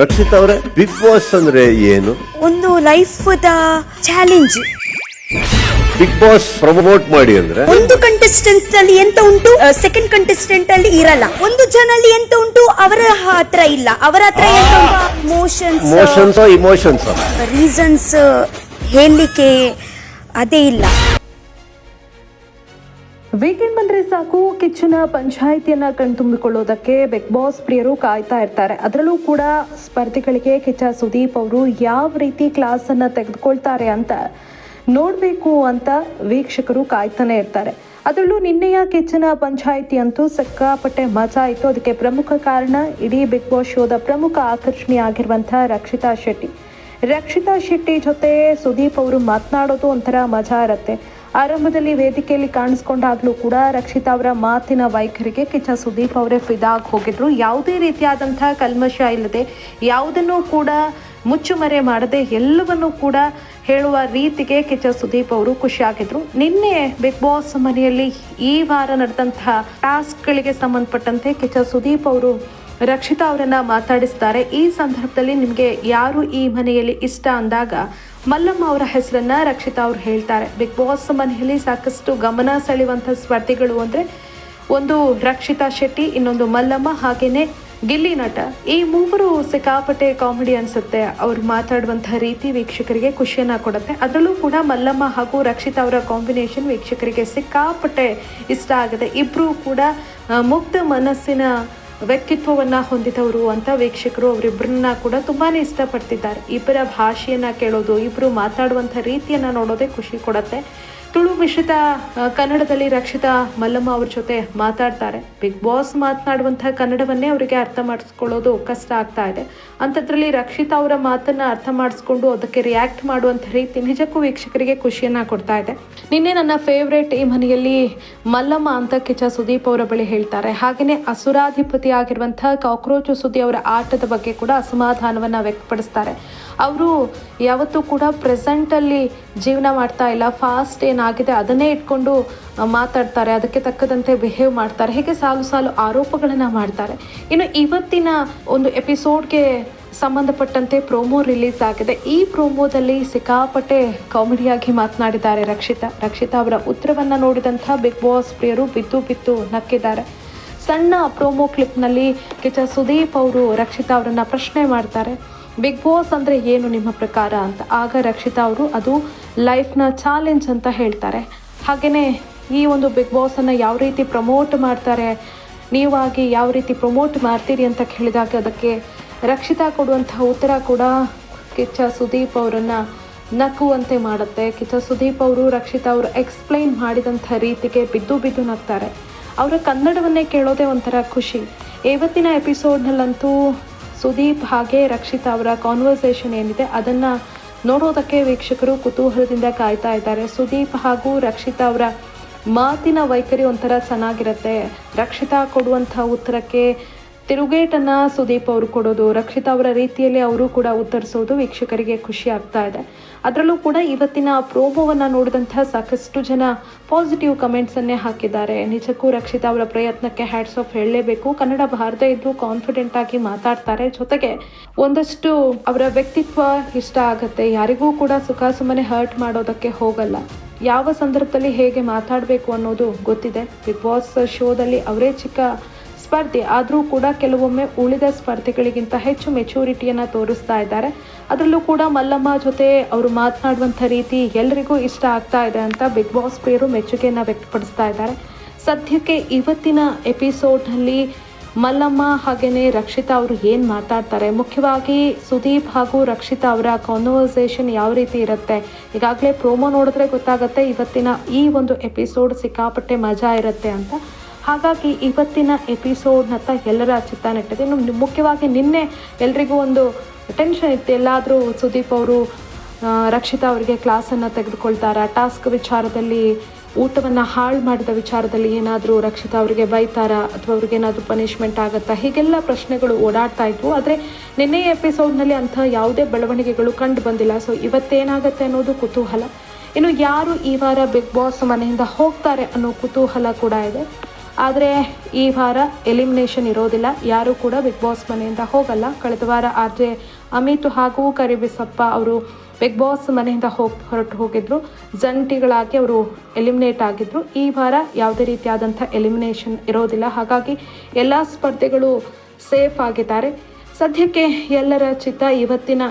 ರಕ್ಷಿತ್ ಅವರೇ big boss ಅಂದ್ರೆ ಏನು? ಒಂದು life challenge. Big boss promote ಮಾಡಿ ಅಂದ್ರೆ? ಒಂದು ಕಂಟೆಸ್ಟೆಂಟ್ ಅಲ್ಲಿ ಎಂತ ಉಂಟು? ಸೆಕೆಂಡ್ ಕಂಟೆಸ್ಟೆಂಟ್ ಅಲ್ಲಿ ಇರಲ್ಲ. ಒಂದು ಜನ ಅಲ್ಲಿ ಎಂತ ಉಂಟು? ಅವರ ಹತ್ರ ಇಲ್ಲ. ಅವರ ಹತ್ರ ಎಂತ ಉಂಟು? ಮೋಷನ್ಸ್ ಮೋಷನ್ಸ್ ಇಮೋಷನ್ಸ್ ರೀಸನ್ಸ್ ಹೇಳಲಿಕ್ಕೆ ಅದೇ ಇಲ್ಲ. ವೀಕೆಂಡ್ ಬಂದ್ರೆ ಸಾಕು, ಕಿಚ್ಚನ, ಪಂಚಾಯಿತಿಯನ್ನು ಕಣ್ತುಂಬಿಕೊಳ್ಳೋದಕ್ಕೆ ಬಿಗ್ ಬಾಸ್ ಪ್ರಿಯರು ಕಾಯ್ತಾ ಇರ್ತಾರೆ. ಅದರಲ್ಲೂ ಕೂಡ ಸ್ಪರ್ಧಿಗಳಿಗೆ ಕಿಚ್ಚ ಸುದೀಪ್ ಅವರು ಯಾವ ರೀತಿ ಕ್ಲಾಸ್ ಅನ್ನ ತೆಗೆದುಕೊಳ್ತಾರೆ ಅಂತ ನೋಡ್ಬೇಕು ಅಂತ ವೀಕ್ಷಕರು ಕಾಯ್ತಾನೆ ಇರ್ತಾರೆ. ಅದರಲ್ಲೂ ನಿನ್ನೆಯ ಕಿಚ್ಚನ ಪಂಚಾಯಿತಿ ಅಂತೂ ಸಿಕ್ಕಾಪಟ್ಟೆ ಮಜಾ ಆಯಿತು ಅದಕ್ಕೆ ಪ್ರಮುಖ ಕಾರಣ ಇಡೀ ಬಿಗ್ ಬಾಸ್ ಶೋದ ಪ್ರಮುಖ ಆಕರ್ಷಣೆ ಆಗಿರುವಂತಹ ರಕ್ಷಿತಾ ಶೆಟ್ಟಿ. ರಕ್ಷಿತಾ ಶೆಟ್ಟಿ ಜೊತೆ ಸುದೀಪ್ ಅವರು ಮಾತನಾಡೋದು ಒಂಥರ ಮಜಾ ಇರುತ್ತೆ. ಆರಂಭದಲ್ಲಿ ವೇದಿಕೆಯಲ್ಲಿ ಕಾಣಿಸ್ಕೊಂಡಾಗ್ಲೂ ಕೂಡ ರಕ್ಷಿತಾ ಅವರ ಮಾತಿನ ವೈಖರಿಗೆ ಕಿಚ್ಚ ಸುದೀಪ್ ಅವರೇ ಫಿದಾಗ್ ಹೋಗಿದ್ರು. ಯಾವುದೇ ರೀತಿಯಾದಂತಹ ಕಲ್ಮಶ ಇಲ್ಲದೆ ಯಾವುದನ್ನು ಕೂಡ ಮುಚ್ಚುಮರೆ ಮಾಡದೆ ಎಲ್ಲವನ್ನೂ ಕೂಡ ಹೇಳುವ ರೀತಿಗೆ ಕಿಚ್ಚ ಸುದೀಪ್ ಅವರು ಖುಷಿಯಾಗಿದ್ರು. ನಿನ್ನೆ ಬಿಗ್ ಬಾಸ್ ಮನೆಯಲ್ಲಿ ಈ ವಾರ ನಡೆದಂತಹ ಟಾಸ್ಕ್ಗಳಿಗೆ ಸಂಬಂಧಪಟ್ಟಂತೆ ಕಿಚ್ಚ ಸುದೀಪ್ ಅವರು ರಕ್ಷಿತಾ ಅವರನ್ನ ಮಾತಾಡಿಸ್ತಾರೆ ಈ ಸಂದರ್ಭದಲ್ಲಿ ನಿಮಗೆ ಯಾರು ಈ ಮನೆಯಲ್ಲಿ ಇಷ್ಟ ಅಂದಾಗ ಮಲ್ಲಮ್ಮ ಅವರ ಹೆಸರನ್ನ ರಕ್ಷಿತಾ ಅವರು ಹೇಳ್ತಾರೆ. ಬಿಗ್ ಬಾಸ್ ಮನೆಯಲ್ಲಿ ಸಾಕಷ್ಟು ಗಮನ ಸೆಳೆಯುವಂಥ ಸ್ಪರ್ಧಿಗಳು ಅಂದ್ರೆ ಒಂದು ರಕ್ಷಿತಾ ಶೆಟ್ಟಿ, ಇನ್ನೊಂದು ಮಲ್ಲಮ್ಮ, ಹಾಗೇನೆ ಗಿಲ್ಲಿ ನಟ. ಈ ಮೂವರು ಸಿಕ್ಕಾಪಟ್ಟೆ ಕಾಮಿಡಿ ಅನ್ಸುತ್ತೆ. ಅವ್ರು ಮಾತಾಡುವಂತಹ ರೀತಿ ವೀಕ್ಷಕರಿಗೆ ಖುಷಿಯನ್ನ ಕೊಡುತ್ತೆ. ಅದರಲ್ಲೂ ಕೂಡ ಮಲ್ಲಮ್ಮ ಹಾಗೂ ರಕ್ಷಿತಾ ಅವರ ಕಾಂಬಿನೇಷನ್ ವೀಕ್ಷಕರಿಗೆ ಸಿಕ್ಕಾಪಟ್ಟೆ ಇಷ್ಟ ಆಗುತ್ತೆ. ಇಬ್ರು ಕೂಡ ಮುಕ್ತ ಮನಸ್ಸಿನ ವ್ಯಕ್ತಿತ್ವವನ್ನ ಹೊಂದಿದವರು ಅಂತ ವೀಕ್ಷಕರು ಅವರಿಬ್ಬರನ್ನ ಕೂಡ ತುಂಬಾನೇ ಇಷ್ಟಪಡ್ತಿದ್ದಾರೆ. ಇಬ್ಬರ ಭಾಷೆಯನ್ನ ಕೇಳೋದು, ಇಬ್ರು ಮಾತಾಡುವಂಥ ರೀತಿಯನ್ನ ನೋಡೋದೇ ಖುಷಿ ಕೊಡುತ್ತೆ. ತುಳು ಮಿಶ್ರಿತ ಕನ್ನಡದಲ್ಲಿ ರಕ್ಷಿತಾ ಮಲ್ಲಮ್ಮ ಅವ್ರ ಜೊತೆ ಮಾತಾಡ್ತಾರೆ. ಬಿಗ್ ಬಾಸ್ ಮಾತನಾಡುವಂತಹ ಕನ್ನಡವನ್ನೇ ಅವರಿಗೆ ಅರ್ಥ ಮಾಡಿಸ್ಕೊಳ್ಳೋದು ಕಷ್ಟ ಆಗ್ತಾ ಇದೆ. ಅಂಥದ್ರಲ್ಲಿ ರಕ್ಷಿತಾ ಅವರ ಮಾತನ್ನ ಅರ್ಥ ಮಾಡಿಸ್ಕೊಂಡು ಅದಕ್ಕೆ ರಿಯಾಕ್ಟ್ ಮಾಡುವಂಥ ರೀತಿ ನಿಜಕ್ಕೂ ವೀಕ್ಷಕರಿಗೆ ಖುಷಿಯನ್ನ ಕೊಡ್ತಾ ಇದೆ. ನಿನ್ನೆ ನನ್ನ ಫೇವ್ರೇಟ್ ಈ ಮನೆಯಲ್ಲಿ ಮಲ್ಲಮ್ಮ ಅಂತ ಕಿಚ್ಚ ಸುದೀಪ್ ಅವರ ಬಳಿ ಹೇಳ್ತಾರೆ. ಹಾಗೆಯೇ ಅಸುರಾಧಿಪತಿ ಆಗಿರುವಂತಹ ಕಾಕ್ರೋಚು ಸುದ್ದಿ ಅವರ ಆಟದ ಬಗ್ಗೆ ಕೂಡ ಅಸಮಾಧಾನವನ್ನ ವ್ಯಕ್ತಪಡಿಸ್ತಾರೆ. ಅವರು ಯಾವತ್ತೂ ಕೂಡ ಪ್ರೆಸೆಂಟಲ್ಲಿ ಜೀವನ ಮಾಡ್ತಾ ಇಲ್ಲ. ಫಾಸ್ಟ್ ಏನಾಗಿದೆ ಅದನ್ನೇ ಇಟ್ಕೊಂಡು ಮಾತಾಡ್ತಾರೆ. ಅದಕ್ಕೆ ತಕ್ಕದಂತೆ ಬಿಹೇವ್ ಮಾಡ್ತಾರೆ. ಹೀಗೆ ಸಾಲು ಸಾಲು ಆರೋಪಗಳನ್ನು ಮಾಡ್ತಾರೆ. ಇನ್ನು ಇವತ್ತಿನ ಒಂದು ಎಪಿಸೋಡ್ಗೆ ಸಂಬಂಧಪಟ್ಟಂತೆ ಪ್ರೋಮೋ ರಿಲೀಸ್ ಆಗಿದೆ. ಈ ಪ್ರೋಮೋದಲ್ಲಿ ಸಿಕ್ಕಾಪಟ್ಟೆ ಕಾಮಿಡಿಯಾಗಿ ಮಾತನಾಡಿದ್ದಾರೆ ರಕ್ಷಿತಾ. ರಕ್ಷಿತಾ ಅವರ ಉತ್ತರವನ್ನು ನೋಡಿದಂಥ ಬಿಗ್ ಬಾಸ್ ಪ್ರಿಯರು ಬಿದ್ದು ಬಿದ್ದು ನಕ್ಕಿದ್ದಾರೆ. ಸಣ್ಣ ಪ್ರೋಮೋ ಕ್ಲಿಪ್ನಲ್ಲಿ ಕಿಚ ಸುದೀಪ್ ಅವರು ರಕ್ಷಿತಾ ಅವರನ್ನು ಪ್ರಶ್ನೆ ಮಾಡ್ತಾರೆ. ಬಿಗ್ ಬಾಸ್ ಅಂದರೆ ಏನು ನಿಮ್ಮ ಪ್ರಕಾರ ಅಂತ? ಆಗ ರಕ್ಷಿತಾ ಅವರು ಅದು ಲೈಫ್ನ ಚಾಲೆಂಜ್ ಅಂತ ಹೇಳ್ತಾರೆ. ಹಾಗೆಯೇ ಈ ಒಂದು ಬಿಗ್ ಬಾಸನ್ನು ಯಾವ ರೀತಿ ಪ್ರಮೋಟ್ ಮಾಡ್ತಾರೆ, ನೀವಾಗಿ ಯಾವ ರೀತಿ ಪ್ರಮೋಟ್ ಮಾಡ್ತೀರಿ ಅಂತ ಕೇಳಿದಾಗ ಅದಕ್ಕೆ ರಕ್ಷಿತಾ ಕೊಡುವಂಥ ಉತ್ತರ ಕೂಡ ಕಿಚ್ಚ ಸುದೀಪ್ ಅವರನ್ನು ನಕ್ಕುವಂತೆ ಮಾಡುತ್ತೆ. ಕಿಚ್ಚ ಸುದೀಪ್ ಅವರು, ರಕ್ಷಿತಾ ಅವರು ಎಕ್ಸ್ಪ್ಲೈನ್ ಮಾಡಿದಂಥ ರೀತಿಗೆ ಬಿದ್ದು ಬಿದ್ದು ನಗ್ತಾರೆ. ಅವರ ಕನ್ನಡವನ್ನೇ ಕೇಳೋದೇ ಒಂಥರ ಖುಷಿ. ಇವತ್ತಿನ ಎಪಿಸೋಡ್ನಲ್ಲಂತೂ ಸುದೀಪ್ ಹಾಗೆ ರಕ್ಷಿತಾ ಅವರ ಕಾನ್ವರ್ಸೇಷನ್ ಏನಿದೆ, ಅದನ್ನ ನೋಡೋದಕ್ಕೆ ವೀಕ್ಷಕರು ಕುತೂಹಲದಿಂದ ಕಾಯ್ತಾ ಇದ್ದಾರೆ. ಸುದೀಪ್ ಹಾಗೂ ರಕ್ಷಿತಾ ಅವರ ಮಾತಿನ ವೈಖರಿ ಒಂಥರ ಚೆನ್ನಾಗಿರುತ್ತೆ. ರಕ್ಷಿತಾ ಕೊಡುವಂಥ ಉತ್ತರಕ್ಕೆ ತಿರುಗೇಟನ್ನ ಸುದೀಪ್ ಅವರು ಕೊಡೋದು, ರಕ್ಷಿತಾ ಅವರ ರೀತಿಯಲ್ಲಿ ಅವರು ಕೂಡ ಉತ್ತರಿಸೋದು ವೀಕ್ಷಕರಿಗೆ ಖುಷಿ ಆಗ್ತಾ ಇದೆ. ಅದರಲ್ಲೂ ಕೂಡ ಇವತ್ತಿನ ಪ್ರೋಮೋವನ್ನ ನೋಡಿದಂತಹ ಸಾಕಷ್ಟು ಜನ ಪಾಸಿಟಿವ್ ಕಮೆಂಟ್ಸನ್ನೇ ಹಾಕಿದ್ದಾರೆ. ನಿಜಕ್ಕೂ ರಕ್ಷಿತಾ ಅವರ ಪ್ರಯತ್ನಕ್ಕೆ ಹ್ಯಾಟ್ಸ್ ಆಫ್ ಹೇಳಲೇಬೇಕು. ಕನ್ನಡ ಭಾರತ ಇದ್ರು ಕಾನ್ಫಿಡೆಂಟ್ ಆಗಿ ಮಾತಾಡ್ತಾರೆ. ಜೊತೆಗೆ ಒಂದಷ್ಟು ಅವರ ವ್ಯಕ್ತಿತ್ವ ಇಷ್ಟ ಆಗುತ್ತೆ. ಯಾರಿಗೂ ಕೂಡ ಸುಖ ಸುಮ್ಮನೆ ಹರ್ಟ್ ಮಾಡೋದಕ್ಕೆ ಹೋಗಲ್ಲ. ಯಾವ ಸಂದರ್ಭದಲ್ಲಿ ಹೇಗೆ ಮಾತಾಡಬೇಕು ಅನ್ನೋದು ಗೊತ್ತಿದೆ. ಬಿಗ್ ಬಾಸ್ ಶೋದಲ್ಲಿ ಅವರೇ ಚಿಕ್ಕ ಸ್ಪರ್ಧೆ ಆದರೂ ಕೂಡ ಕೆಲವೊಮ್ಮೆ ಉಳಿದ ಸ್ಪರ್ಧೆಗಳಿಗಿಂತ ಹೆಚ್ಚು ಮೆಚುರಿಟಿಯನ್ನು ತೋರಿಸ್ತಾ ಇದ್ದಾರೆ. ಅದರಲ್ಲೂ ಕೂಡ ಮಲ್ಲಮ್ಮ ಜೊತೆ ಅವರು ಮಾತನಾಡುವಂಥ ರೀತಿ ಎಲ್ರಿಗೂ ಇಷ್ಟ ಆಗ್ತಾ ಇದೆ ಅಂತ ಬಿಗ್ ಬಾಸ್ ಪ್ರಿಯರು ಮೆಚ್ಚುಗೆಯನ್ನು ವ್ಯಕ್ತಪಡಿಸ್ತಾ ಇದ್ದಾರೆ. ಸದ್ಯಕ್ಕೆ ಇವತ್ತಿನ ಎಪಿಸೋಡ್ನಲ್ಲಿ ಮಲ್ಲಮ್ಮ ಹಾಗೆಯೇ ರಕ್ಷಿತಾ ಅವರು ಏನು ಮಾತಾಡ್ತಾರೆ? ಮುಖ್ಯವಾಗಿ ಸುದೀಪ್ ಹಾಗೂ ರಕ್ಷಿತಾ ಅವರ ಕಾನ್ವರ್ಸೇಷನ್ ಯಾವ ರೀತಿ ಇರುತ್ತೆ? ಈಗಾಗಲೇ ಪ್ರೋಮೋ ನೋಡಿದ್ರೆ ಗೊತ್ತಾಗುತ್ತೆ, ಇವತ್ತಿನ ಈ ಒಂದು ಎಪಿಸೋಡ್ ಸಿಕ್ಕಾಪಟ್ಟೆ ಮಜಾ ಇರುತ್ತೆ ಅಂತ. ಹಾಗಾಗಿ ಇವತ್ತಿನ ಎಪಿಸೋಡ್ನತ್ತ ಎಲ್ಲರ ಚಿತ್ತ ನೆಟ್ಟಿದೆ ಮುಖ್ಯವಾಗಿ ನಿನ್ನೆ ಎಲ್ರಿಗೂ ಒಂದು ಟೆನ್ಷನ್ ಇತ್ತು. ಎಲ್ಲಾದರೂ ಸುದೀಪ್ ಅವರು ರಕ್ಷಿತಾ ಅವರಿಗೆ ಕ್ಲಾಸನ್ನು ತೆಗೆದುಕೊಳ್ತಾರ? ಟಾಸ್ಕ್ ವಿಚಾರದಲ್ಲಿ, ಊಟವನ್ನು ಹಾಳು ಮಾಡಿದ ವಿಚಾರದಲ್ಲಿ ಏನಾದರೂ ರಕ್ಷಿತಾ ಅವರಿಗೆ ಬೈತಾರಾ? ಅಥವಾ ಅವ್ರಿಗೆ ಏನಾದರೂ ಪನಿಷ್ಮೆಂಟ್ ಆಗುತ್ತಾ? ಹೀಗೆಲ್ಲ ಪ್ರಶ್ನೆಗಳು ಓಡಾಡ್ತಾ ಇದ್ವು. ಆದರೆ ನಿನ್ನೆ ಎಪಿಸೋಡ್ನಲ್ಲಿ ಅಂಥ ಯಾವುದೇ ಬೆಳವಣಿಗೆಗಳು ಕಂಡು ಬಂದಿಲ್ಲ. ಸೊ ಇವತ್ತೇನಾಗುತ್ತೆ ಅನ್ನೋದು ಕುತೂಹಲ. ಇನ್ನು ಯಾರು ಈ ವಾರ ಬಿಗ್ ಬಾಸ್ ಮನೆಯಿಂದ ಹೋಗ್ತಾರೆ ಅನ್ನೋ ಕುತೂಹಲ ಕೂಡ ಇದೆ. ಆದರೆ ಈ ವಾರ ಎಲಿಮಿನೇಷನ್ ಇರೋದಿಲ್ಲ. ಯಾರೂ ಕೂಡ ಬಿಗ್ ಬಾಸ್ ಮನೆಯಿಂದ ಹೋಗಲ್ಲ. ಕಳೆದ ವಾರ ಆದರೆ ಅಮಿತ್ ಹಾಗೂ ಕರಿಬಿಸಪ್ಪ ಅವರು ಬಿಗ್ ಬಾಸ್ ಮನೆಯಿಂದ ಹೋಗಿ ಹೊರಟು ಹೋಗಿದ್ರು. ಜಂಟಿಗಳಾಗಿ ಅವರು ಎಲಿಮಿನೇಟ್ ಆಗಿದ್ರು. ಈ ವಾರ ಯಾವುದೇ ರೀತಿಯಾದಂಥ ಎಲಿಮಿನೇಷನ್ ಇರೋದಿಲ್ಲ. ಹಾಗಾಗಿ ಎಲ್ಲ ಸ್ಪರ್ಧೆಗಳು ಸೇಫ್ ಆಗಿದ್ದಾರೆ. ಸದ್ಯಕ್ಕೆ ಎಲ್ಲರ ಚಿತ್ತ ಇವತ್ತಿನ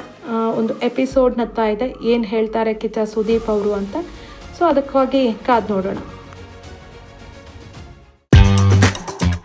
ಒಂದು ಎಪಿಸೋಡ್ನತ್ತ ಇದೆ. ಏನು ಹೇಳ್ತಾರೆ ಕಿಚ್ಚ ಸುದೀಪ್ ಅವರು ಅಂತ. ಸೊ ಅದಕ್ಕಾಗಿ ಕಾದ್ ನೋಡೋಣ.